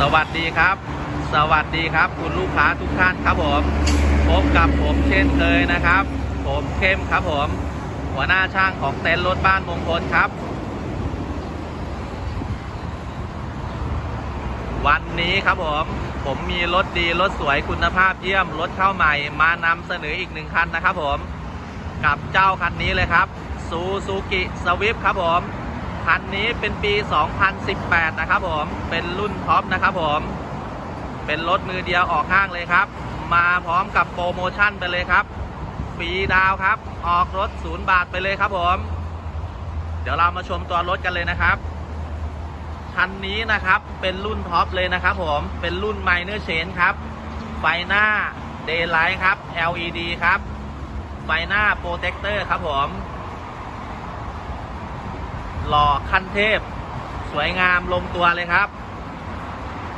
สวัสดีครับ สวัสดีครับ คุณลูกค้าทุกท่านครับผมพบกับผมเช่นเคยนะครับ ผมเข้มครับผม หัวหน้าช่างของเต็นท์รถบ้านมงคลครับ วันนี้ครับผม ผมมีรถดีรถสวยคุณภาพเยี่ยมรถเข้าใหม่มานำเสนออีกหนึ่งคันนะครับผม กับเจ้าคันนี้เลยครับซูซูกิสวิฟครับผม คันนี้เป็นปี 2018 นะครับผม เป็นรุ่นท็อปนะครับผม เป็นรถมือเดียวออกห้างเลยครับ มาพร้อมกับโปรโมชั่นไปเลยครับฟรีดาวครับ ออกรถศูนย์บาทไปเลยครับผม เดี๋ยวเรามาชมตัวรถกันเลยนะครับ คันนี้นะครับเป็นรุ่นท็อปเลยนะครับผม เป็นรุ่นไมเนอร์เชนครับ ไฟหน้า Daylight ครับ LED ครับ ไฟหน้าโปรเทคเตอร์ครับผม หล่อขั้นเทพ สวยงามลงตัวเลยครับ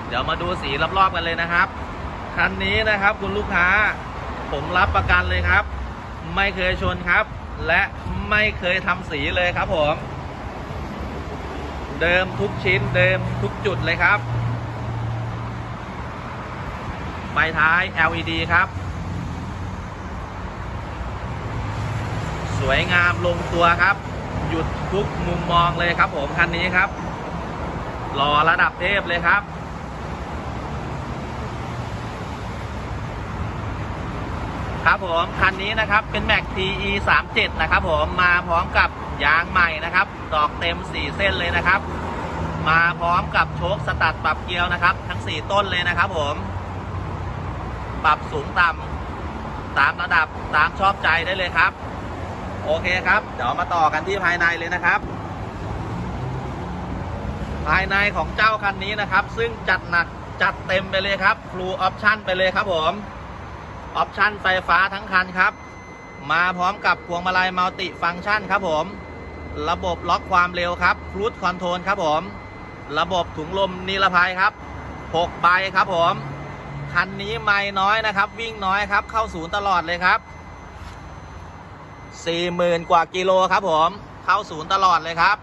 เดี๋ยวมาดูสีรอบๆกันเลยนะครับ คันนี้นะครับคุณลูกค้า ผมรับประกันเลยครับ ไม่เคยชนครับ และไม่เคยทำสีเลยครับผม เดิมทุกชิ้นเดิมทุกจุดเลยครับไฟท้าย LED ครับ สวยงามลงตัวครับ หยุดทุกมุมมองเลยครับ ผมคันนี้ครับหล่อระดับเทพเลยครับ ครับผมคันนี้นะครับเป็น Mac TE 37นะครับผมมาพร้อมกับยางใหม่นะครับ ดอกเต็ม 4 เส้นเลยนะครับ มาพร้อมกับโชคสตัดปรับเกียวนะครับ ทั้ง 4 ต้นเลยนะครับ ผม ปรับสูงต่ำตามระดับตามชอบใจได้เลยครับ โอเคครับ เดี๋ยวมาต่อกันที่ภายในเลยนะครับ ภายในของเจ้าคันนี้นะครับ ซึ่งจัดหนักจัดเต็มไปเลยครับ Full Option ไปเลยครับผมออปชั่นไฟฟ้าทั้งคันครับ มาพร้อมกับพวงมาลัยมัลติฟังก์ชันครับผม ระบบล็อกความเร็วครับครูดคอนโทรลครับผม ระบบถุงลมนิรภัยครับ6ใบครับผม คันนี้ไม่น้อยนะครับ วิ่งน้อยครับ เข้าศูนย์ตลอดเลยครับ 40,000กว่ากิโลครับผม เข้าศูนย์ตลอดเลยครับ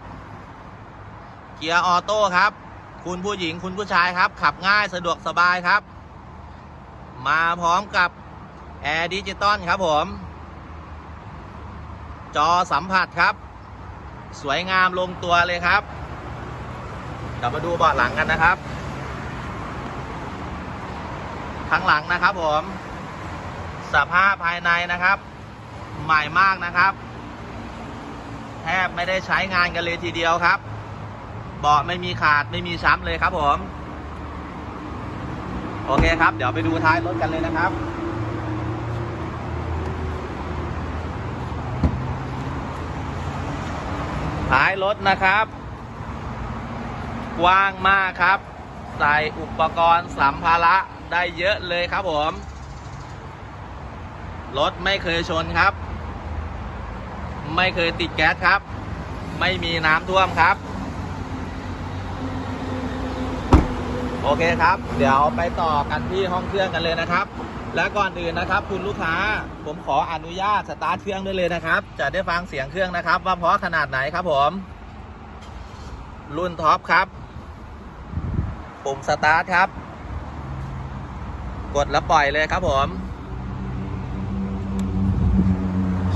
เกียร์ออโต้ครับ คุณผู้หญิงคุณผู้ชายครับ ขับง่ายสะดวกสบายครับ มาพร้อมกับแอร์ดิจิตอลครับผม จอสัมผัสครับ สวยงามลงตัวเลยครับเดี๋ยวมาดูเบาะหลังกันนะครับข้างหลังนะครับผม สภาพภายในนะครับ หม่มากนะครับ แทบไม่ได้ใช้งานกันเลยทีเดียวครับ เบาะไม่มีขาดไม่มีช้ำเลยครับผม โอเคครับ เดี๋ยวไปดูท้ายรถกันเลยนะครับท้ายรถนะครับ กว้างมากครับ ใส่อุปกรณ์สัมภาระได้เยอะเลยครับผม รถไม่เคยชนครับ ไม่เคยติดแก๊สครับ ไม่มีน้ำท่วมครับ โอเคครับ เดี๋ยวไปต่อกันที่ห้องเครื่องกันเลยนะครับ และก่อนอื่นนะครับ คุณลูกค้าผมขออนุญาตสตาร์ทเครื่องด้วยเลยนะครับ จะได้ฟังเสียงเครื่องนะครับ ว่าเพราะขนาดไหนครับผม รุ่นท็อปครับปุ่มสตาร์ทครับ กดแล้วปล่อยเลยครับผม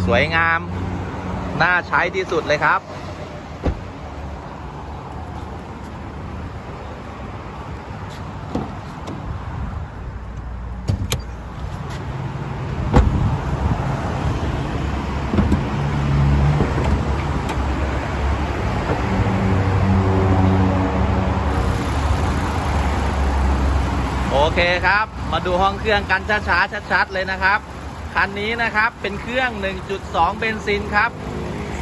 สวยงาม น่าใช้ที่สุดเลยครับ โอเคครับ มาดูห้องเครื่องกันช้าๆชัดๆเลยนะครับคันนี้นะครับเป็นเครื่อง 1.2 เบนซินครับ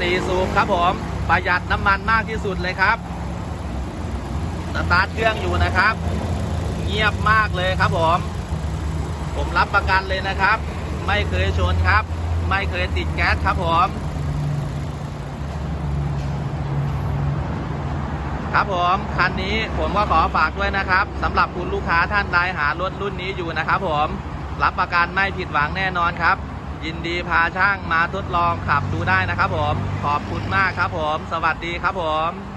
4 สูบครับผม ประหยัดน้ำมันมากที่สุดเลยครับ สตาร์ทเครื่องอยู่นะครับ เงียบมากเลยครับผม ผมรับประกันเลยนะครับ ไม่เคยชนครับ ไม่เคยติดแก๊สครับผม ครับผม คันนี้ผมก็ขอฝากด้วยนะครับสำหรับคุณลูกค้าท่านใดหารถรุ่นนี้อยู่นะครับผม รับประกันไม่ผิดหวังแน่นอนครับ ยินดีพาช่างมาทดลองขับดูได้นะครับผม ขอบคุณมากครับผม สวัสดีครับผม